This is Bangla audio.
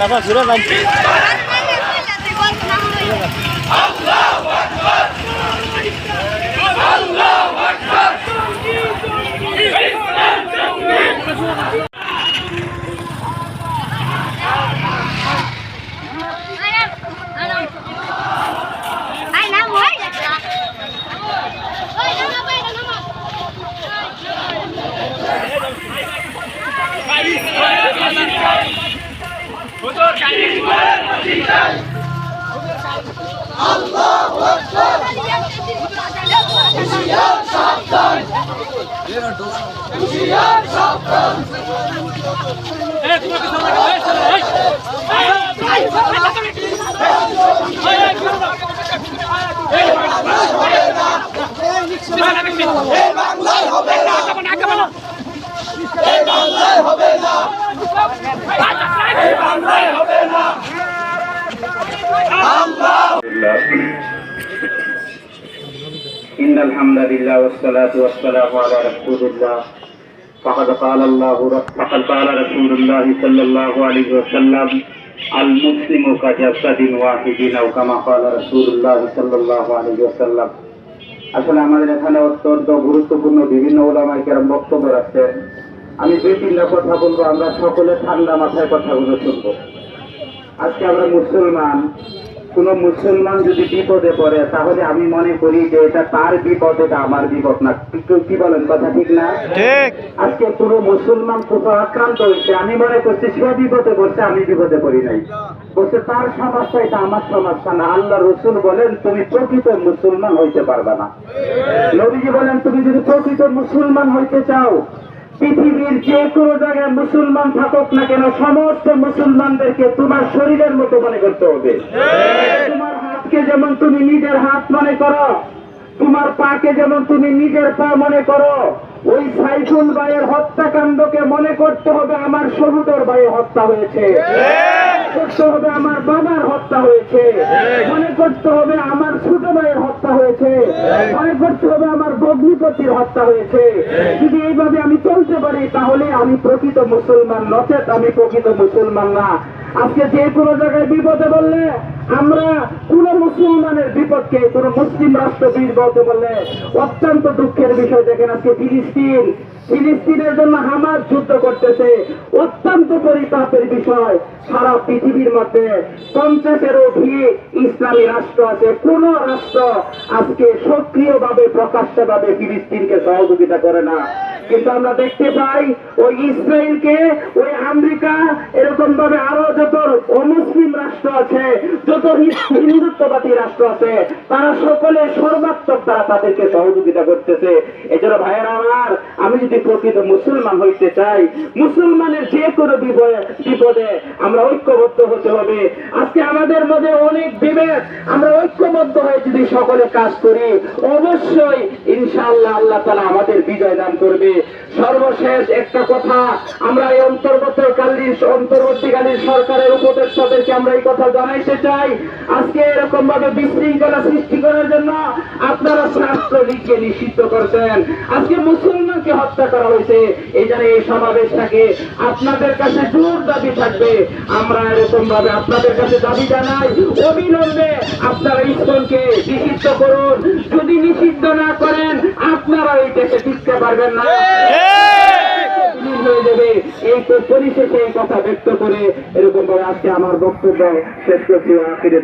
বাবা ঘুরে যান Hey, إن الحمد لله والصلاة والسلام على رسول الله فقد قال الله فقد قال رسول الله صلى الله عليه وسلم المسلم كجسد واحد أو كما قال رسول الله صلى الله عليه وسلم আসলে আমাদের এখানে অত্যন্ত গুরুত্বপূর্ণ বিভিন্ন ওলামাই কেরাম বক্তব্য রাখছেন আমি দুই তিনটা কথা বলবো আমরা সকলে ঠান্ডা মাথায় কথাগুলো শুনবো আজকে আমরা মুসলমান কোন মুসলমান যদি বিপদে পড়ে তাহলে আমি মনে করি যে এটা তার বিপদ এটা আমার বিপদ না। কি বলেন কথা ঠিক না? আজকে পুরো মুসলমান কোথাও আক্রান্ত হয়েছে আমি মনে করছি সে বিপদে পড়ছে আমি বিপদে পড়ি নাই। বলছে তার সমস্যা এটা আমার সমস্যা না। আল্লাহ রসুল বলেন তুমি প্রকৃত মুসলমান হইতে পারবে না। নবীজি বলেন তুমি যদি প্রকৃত মুসলমান হইতে চাও পৃথিবীর যে কোনো জায়গায় মুসলমান থাকুক না কেন সমস্ত মুসলমানদেরকে তোমার শরীরের মতো মনে করতে হবে। তোমার হাতকে যেমন তুমি নিজের হাত মনে করো তোমার পাকে যেমন তুমি নিজের পা মনে করো ওই সাইফুল ভাইয়ের হত্যাকাণ্ডকে মনে করতে হবে আমার সবুদর ভাইয়ের হত্যা হয়েছে। করতে হবে আমার বাবার হত্যা হয়েছে। মনে করতে হবে আমার ছোট ভাইয়ের হত্যা হয়েছে। মনে করতে হবে আমার বগ্নিপতির হত্যা হয়েছে। যদি এইভাবে আমি চলতে পারি তাহলে আমি প্রকৃত মুসলমান নচেত আমি প্রকৃত মুসলমান না। আজকে যে কোনো জায়গায় বিপদে বললে আমরা কোন মুসলমানের বিপদকে কোন মুসলিম রাষ্ট্র বিপদে বললে অত্যন্ত দুঃখের বিষয় দেখেন আজকে ফিলিস্তিন। ফিলিস্তিনের জন্য হামাস যুদ্ধ করতেছে। অত্যন্ত পরিতাপের বিষয়। সারা পৃথিবীর মধ্যে পঞ্চাশেরও ভিড় ইসলামী রাষ্ট্র আছে। কোন রাষ্ট্র আজকে সক্রিয়ভাবে, প্রকাশ্যভাবে ফিলিস্তিনকে সহযোগিতা করে না। কিন্তু আমরা দেখতে পাই, ওই ইসরায়েলকে, ওই আমেরিকা এরকম ভাবে আরও যত রাষ্ট্র আছে, যত হিন্দুত্ববাদী রাষ্ট্র আছে, তারা সকলে সর্বাত্মক তারা তাদেরকে সহযোগিতা করতেছে। এজন্য ভাইয়েরা আমার, আমি যদি প্রকৃত মুসলমান হইতে চাই, মুসলমানের যে কোনো বিপদে আমরা ঐক্যবদ্ধ হতে হবে। আজকে আমাদের মধ্যে অনেক বিভেদ, আমরা ঐক্যবদ্ধ হয়ে যদি সকলে কাজ করি, অবশ্যই ইনশাআল্লাহ আল্লাহ তালা আমাদের বিজয় দান করবে। সর্বশেষ একটা কথা, আমরা এই অন্তর্বর্তীকালীন অন্তর্বর্তীকালীন সরকারের উপদেষ্টাদেরকে আমরা এই কথা জানাইতে চাই। আজকে এরকম ভাবে বিশৃঙ্খলা সৃষ্টি করার জন্য আপনারা ছাত্রলীগকে নিষিদ্ধ করছেন। আজকে মুসলমানকে হত্যা করা হয়েছে। এই জন্য এই সমাবেশটাকে আপনাদের কাছে জোর দাবি থাকবে। আমরা এরকম ভাবে আপনাদের কাছে দাবি জানাই। অবিলম্বে আপনারা ইসকনকে নিষিদ্ধ করুন। যদি নিষিদ্ধ না করেন, আপনারা এই দেশে টিকতে পারবেন না। হয়ে যাবে। এই পরিশেষে এই কথা ব্যক্ত করে এরকম ভাবে আজকে আমার বক্তব্য শেষ করছি। আখিরে